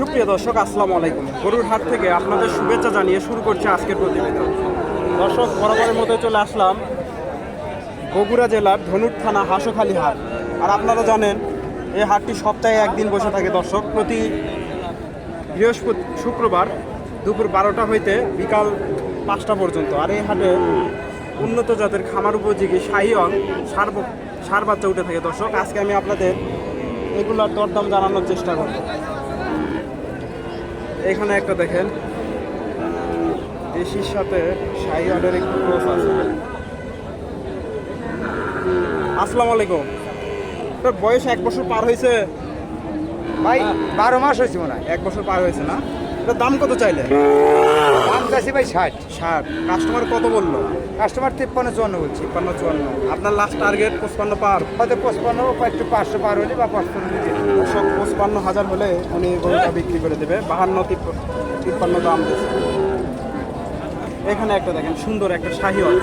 সুপ্রিয় দর্শক, আসসালামু আলাইকুম। গরুর হাট থেকে আপনাদের শুভেচ্ছা জানিয়ে শুরু করছে আজকের প্রতিবেদন। দর্শক, বরাবরের মতো চলে আসলাম বগুড়া জেলার ধনুর থানা হাঁসখালী হাট। আর আপনারা জানেন, এই হাটটি সপ্তাহে একদিন বসে থাকে দর্শক। প্রতি বৃহস্পতি, শুক্রবার দুপুর বারোটা হইতে বিকাল পাঁচটা পর্যন্ত। আর এই হাটে উন্নত জাতের খামার উপযোগী শাহিওয়াল সার সার বাচ্চা উঠে থাকে দর্শক। আজকে আমি আপনাদের এগুলার দরদাম জানানোর চেষ্টা করব। এখানে একটা দেখেন দেশির সাথে শাহি অর্ডার একটু ক্রস আছে। আসসালামু আলাইকুম। তোর বয়স এক বছর পার হয়েছে? ভাই বারো মাস হয়েছে মনে হয়। এক বছর পার হয়েছে না? এটার দাম কত চাইলে দাম চাইছি ভাই ষাট। ষাট। কাস্টমার কত বলল? কাস্টমার তিপ্পান্ন চুয়ান্ন বলছি। তিপ্পান্ন চুয়ান্ন। আপনার লাস্ট টার্গেট পঁচপান্ন পার। হয়তো পঁচপান্ন একটু পাঁচশো পার হলে বা পাঁচপান্ন দিতে পঁচপান্ন হাজার হলে উনি গরুটা বিক্রি করে দেবে। বাহান্ন তিপ্প- তিপ্পান্ন দাম দিচ্ছে। এখানে একটা দেখেন সুন্দর একটা শাহিওয়াল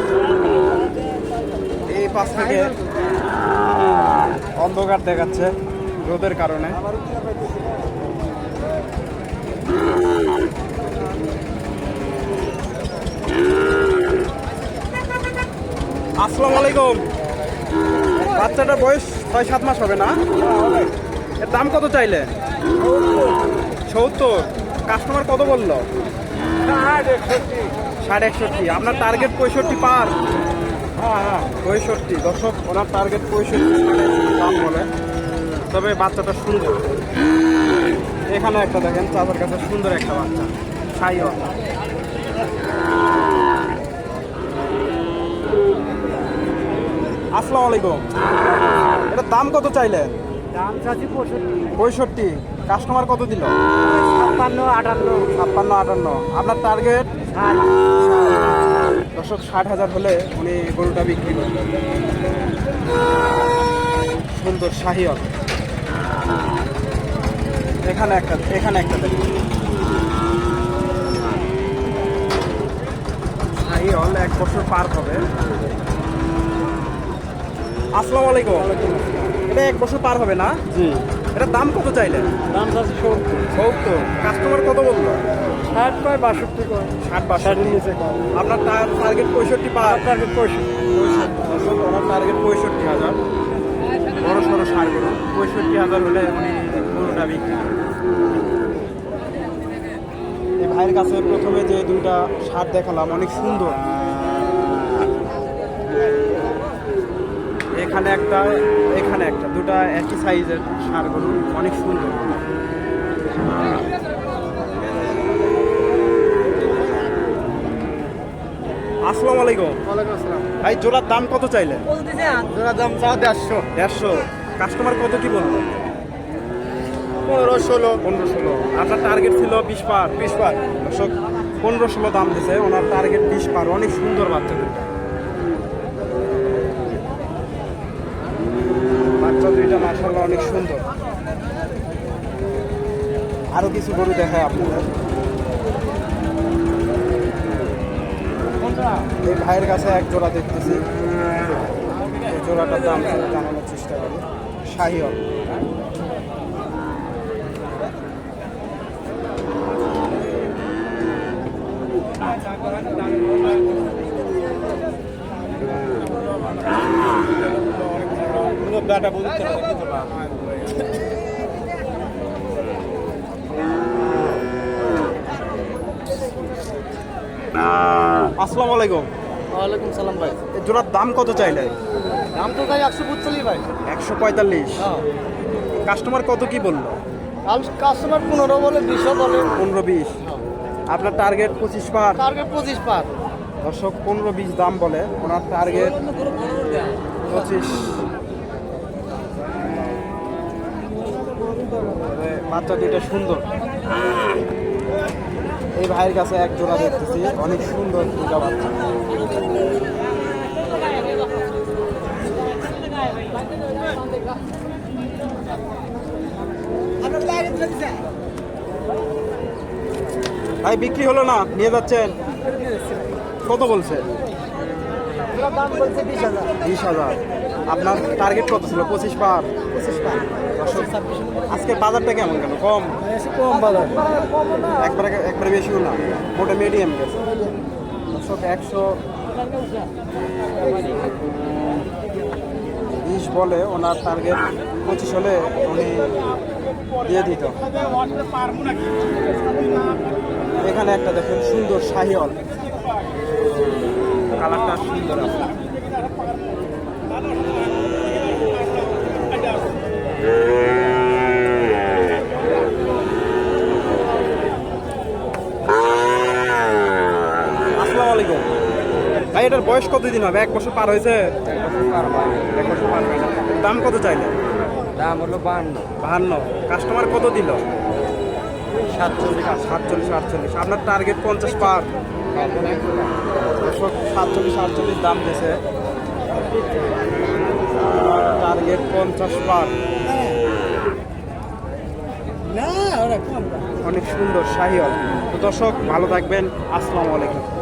এই পাশ থেকে অন্ধকার দেখাচ্ছে রোদের কারণে। আসসালামু আলাইকুম। বাচ্চাটার বয়স ছয়, সাত মাস হবে না? এর দাম কত চাইলে? সত্তর। কাস্টমার কত বলল? ষাট, একষট্টি। আপনার টার্গেট পঁয়ষট্টি পার। হ্যাঁ হ্যাঁ পঁয়ষট্টি। দর্শক, ওনার টার্গেট পঁয়ষট্টি। দাম বলে। তবে বাচ্চাটা সুন্দর। এখানে একটা দেখেন চাচার কাছে সুন্দর একটা বাচ্চা সাইও আসসালামু আলাইকুম। এটার দাম কত চাইলেন? দাম চাচ্ছি পঁয়ষট্টি। পঁয়ষট্টি। কাস্টমার কত দিল? ছাপ্পান্ন আটান্ন। ছাপ্পান্ন আটান্ন। আপনার টার্গেট দর্শক ষাট হাজার হলে উনি গরুটা বিক্রি করবেন। সুন্দর শাহিয়ল এখানে একটা এখানে একটা দেখুন শাহিয়ল এক বছর পার হবে। আসসালামু আলাইকুম। এটা এক বছর পার হবে না? জি। এটার দাম কত চাইলেন? দাম চাচ্ছি সত্তর। সত্তর। কাস্টমার কত বলল? ষাট কয় বাষট্টি কয়। ষাট বাষট্টি। নিচে কয় আপনার টার্গেট পঁয়ষট্টি পার। টার্গেট পঁয়ষট্টি। ওনার টার্গেট পঁয়ষট্টি হাজার। বড় সড়ো সার গরু। পঁয়ষট্টি হাজার হলে উনি গরুটা বিক্রি। এই ভাইয়ের কাছে প্রথমে যে দুইটা সার দেখালাম অনেক সুন্দর। এখানে একটা এখানে একটা। দুটা একই সাইজের সার গরু অনেক সুন্দর। আসসালামু আলাইকুম। ওয়ালাইকুম আসসালাম। ভাই জোড়ার দাম কত চাইলেন জোড়া দাম চাও দেড়শো। দেড়শো। কাস্টমার কত কি বলল? পনেরো ষোলো। পনেরো ষোলো। আপনার টার্গেট ছিল বিশ পার। বিশ বার দর্শক পনেরো ষোলো দাম দিছে ওনার টার্গেট বিশ পার। অনেক সুন্দর বাচ্চা দুইটা বাচ্চা দুইটা মাসাল্লাহ অনেক সুন্দর। আরও কিছু গরু দেখায় আপনাদের। এই ভাইয়ের কাছে এক জোড়া দেখতেছি। এই জোড়াটার দাম জানানোর চেষ্টা করি। শাহিওয়াল। আসসালামু আলাইকুম। ওয়ালাইকুম সালাম ভাই। এই জোড়ার দাম কত চাইলে? দাম তো ভাই একশো পঁচল্লিশ ভাই। একশো পঁয়তাল্লিশ। হ্যাঁ। কাস্টমার কত কি বলল? কাস্টমার পনেরো বলে বিশও বলে। পনেরো বিশ। আপনার টার্গেট পঁচিশ পার। টার্গেট পঁচিশ পার। দর্শক পনেরো বিশ দাম বলে। ওনার টার্গেট পঁচিশ। বাচ্চা দুইটা সুন্দর। এই ভাইয়ের কাছে এক জোড়া দেখতেছি। অনেক সুন্দর দুটা বাচ্চা। ভাই বিক্রি হলো না? নিয়ে যাচ্ছেন? কত বলছে? বিশ হাজার। আপনার টার্গেট কত ছিল? পঁচিশ পার। পঁচিশ পার। আজকে বাজারটা কেমন কেন কম? কম বাজার। একবারে একবারে বেশিও না? মোটা মিডিয়াম গেছে। দর্শক একশো বিশ বলে ওনার টার্গেট পঁচিশ হলে উনি দিয়ে দিত। এখানে একটা দেখেন সুন্দর শাহিওয়াল কালারটা সুন্দর আছে। আসসালামু আলাইকুম। ভাই এটার বয়স কতদিন হবে? এক বছর পার হয়েছে? এক বছর পার হয়েছে। দাম কত চাইলে? দাম হলো বান্ন বাহান্ন। কাস্টমার কত দিল? সাতচল্লিশ সাতচল্লিশ আটচল্লিশ। আপনার টার্গেট পঞ্চাশ পার। সাতচল্লিশ আটচল্লিশ দাম দিয়েছে। টার্গেট পঞ্চাশ পার না ওরা কম অনেক সুন্দর শাহিওয়াল তো দর্শক ভালো থাকবেন। আসসালামু আলাইকুম।